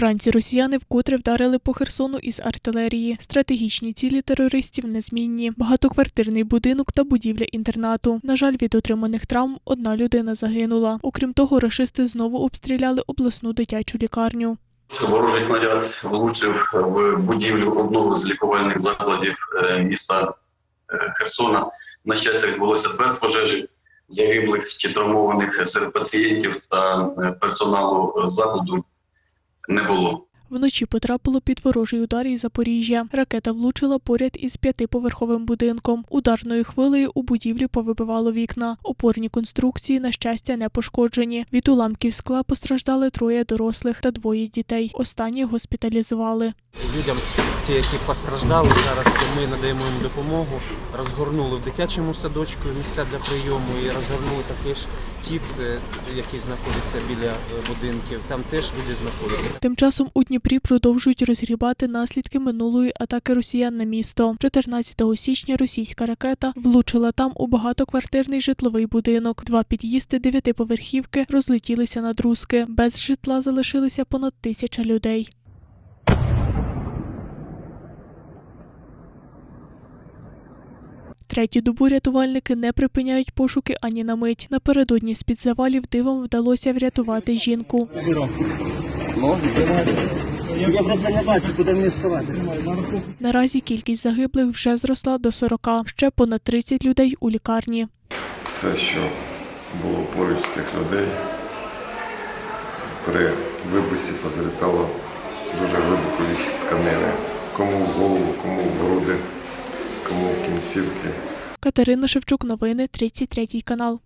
Вранці росіяни вкотре вдарили по Херсону із артилерії. Стратегічні цілі терористів незмінні. Багатоквартирний будинок та будівля інтернату. На жаль, від отриманих травм одна людина загинула. Окрім того, рашисти знову обстріляли обласну дитячу лікарню. Ворожий снаряд влучив в будівлю одного з лікувальних закладів е, міста е, Херсона. На щастя, відбулося без пожежі загиблих чи травмованих серед пацієнтів та е, персоналу закладу не було. Вночі потрапило під ворожий удар із Запоріжжя. Ракета влучила поряд із п'ятиповерховим будинком. Ударною хвилею у будівлі повибивало вікна. Опорні конструкції, на щастя, не пошкоджені. Від уламків скла постраждали троє дорослих та двоє дітей. Останні госпіталізували. людям, ті, які постраждали зараз, ми надаємо їм допомогу. Розгорнули в дитячому садочку місця для прийому і розгорнули такі ж ТІЦ, які знаходяться біля е, будинків. Там теж люди знаходяться. Тим часом у Дніпрі продовжують розгрібати наслідки минулої атаки росіян на місто. 14 січня російська ракета влучила там у багатоквартирний житловий будинок. Два під'їзди дев'ятиповерхівки розлетілися на друзки. Без житла залишилися понад тисяча людей. Третю добу рятувальники не припиняють пошуки ані на мить. Напередодні з-під завалів дивом вдалося врятувати жінку. Я просто не бачу, куди мені вставати. Наразі кількість загиблих вже зросла до 40. Ще понад 30 людей у лікарні. все, що було поруч цих людей, при вибусі позалітало дуже глибоко їх тканини. Кому в голову, кому в груди, кому в кінцівки. Катерина Шевчук, новини 33 канал.